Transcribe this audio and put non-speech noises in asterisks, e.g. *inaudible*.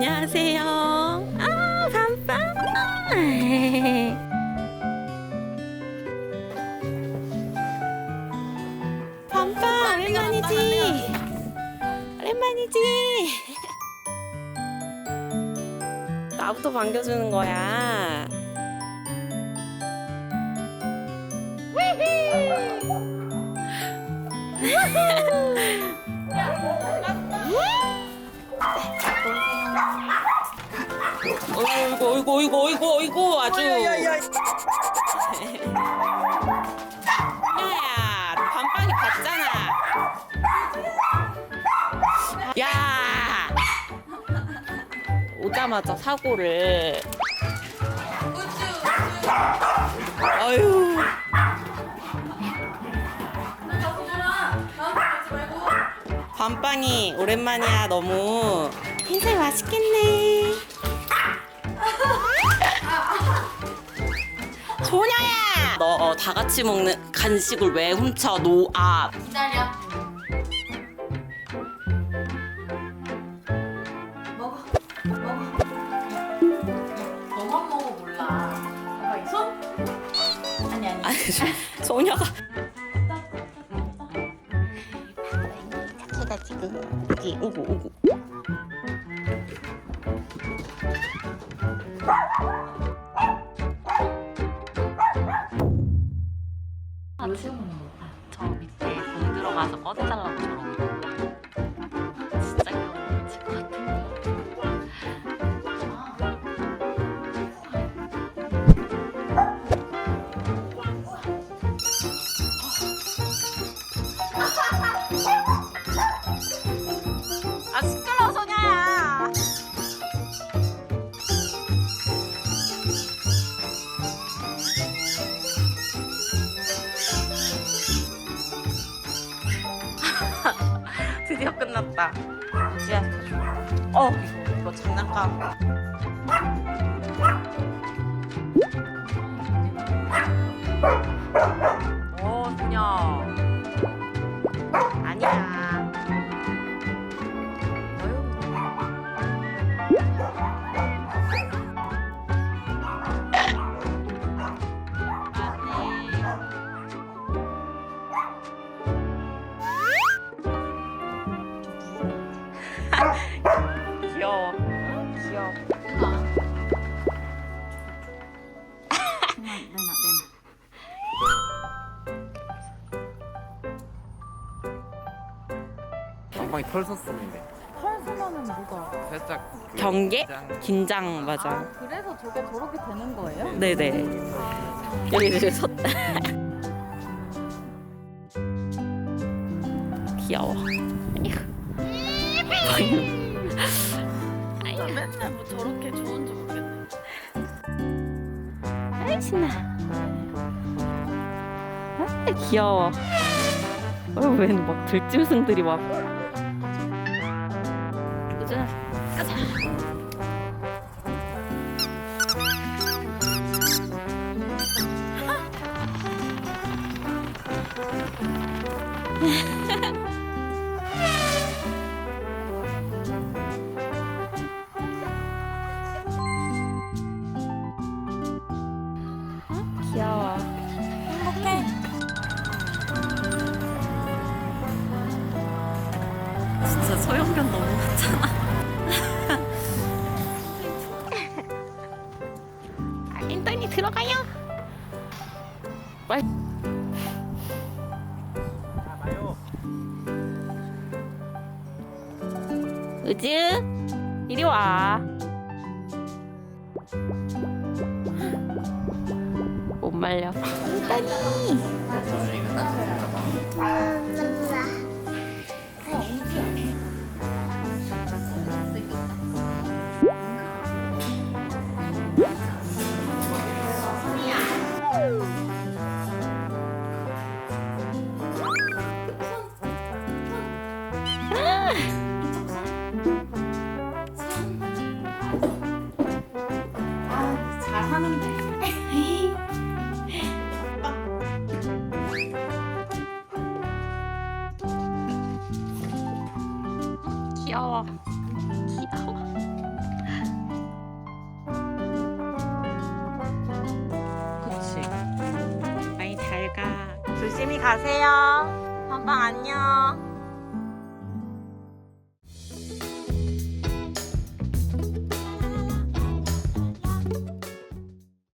안녕하세요. 아, 밤빵. 밤빵, 오랜만이지? 오랜만이지? *laughs* 나부터 반겨주는 거야. *laughs* 어이구, 어이구, 어이구, 어이구, 어이구, 아주. 야야, 밤빵이 봤잖아. 야! 오자마자 사고를. 아유. 밤빵이 오랜만이야 너무. 흰살 맛있겠네. 소녀야! 너 다 같이 먹는 간식을 왜 훔쳐 놓아? 기다려. 먹어. 먹어. 너만 먹어 몰라. 봐봐 이 손. 아니 아니. 아니 소녀가 착해다 지금. 여기 오고 오고. 저 밑에 돈 들어가서 꺼내달라고 저러고 드디어 끝났다 줘. 어 이거 장난감 방방이 털 섰었는데 털 수면은 뭐가? 살짝 그 경계? 긴장- 긴장 맞아. 아 그래서 저게 저렇게 되는 거예요? 네네. 여기 이제 섰. *laughs* 귀여워. 아이고. 맨날 뭐 저렇게 좋은지 모르겠네. 아이 신나. 아 귀여워. 어, 왜막 들짐승들이 막. 귀여워. 행복해. 진짜 소형견 너무 많잖아. *laughs* 인턴이 들어가요. 우즈, 이리 와. 못 말려. 인턴 귀여워. 귀여워. 그렇지. 많이 잘 가. 조심히 가세요. 한방 안녕.